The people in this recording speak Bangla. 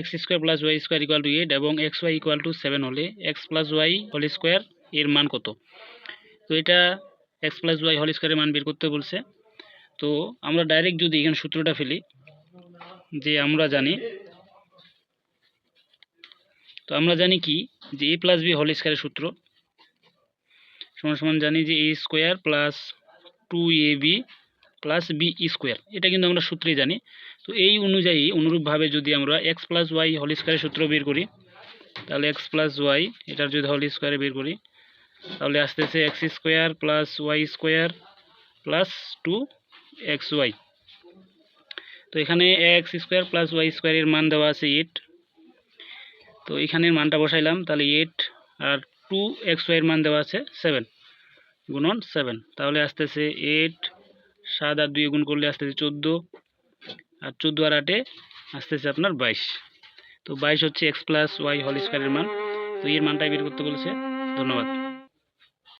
X square plus Y square equal to eight এবং X Y equal to seven হলে X plus Y whole square এর মান কত? তো এটা এক্স প্লাস ওয়াই হোল স্কোয়ারের মান বের করতে বলছে। তো আমরা ডাইরেক্ট যদি এখানে সূত্রটা ফেলি, যে আমরা জানি, তো আমরা জানি কি? যে এ প্লাস বি হোল স্কোয়ারের সূত্র। সমান সমান জানি যে a square plus two a b plus b square এটা কিন্তু আমরা সূত্রেই জানি। তো এই অনুযায়ী অনুরূপভাবে যদি আমরা এক্স প্লাস ওয়াই হোল স্কোয়ারের সূত্র বের করি, তাহলে এক্স প্লাস ওয়াই এটার যদি হোল স্কোয়ারে বের করি, তাহলে আসতেছে x square plus y square plus two x y তো এখানে এক্স স্কোয়ার প্লাস ওয়াই স্কোয়ারের মান দেওয়া আছে এইট তো এখানের মানটা বসাইলাম, তাহলে এইট আর টু এক্স ওয়াইয়ের মান দেওয়া আছে সেভেন গুণন সেভেন তাহলে আসতেছে এইট সাত আর দুই গুণ করলে আসতেছে চোদ্দ। আর চোদ্দ আর আটে আসতেছে আপনার বাইশ। তো বাইশ হচ্ছে এক্স প্লাস ওয়াই হল স্কোয়ারের মান। তো এর মানটাই বের করতে বলেছে। ধন্যবাদ।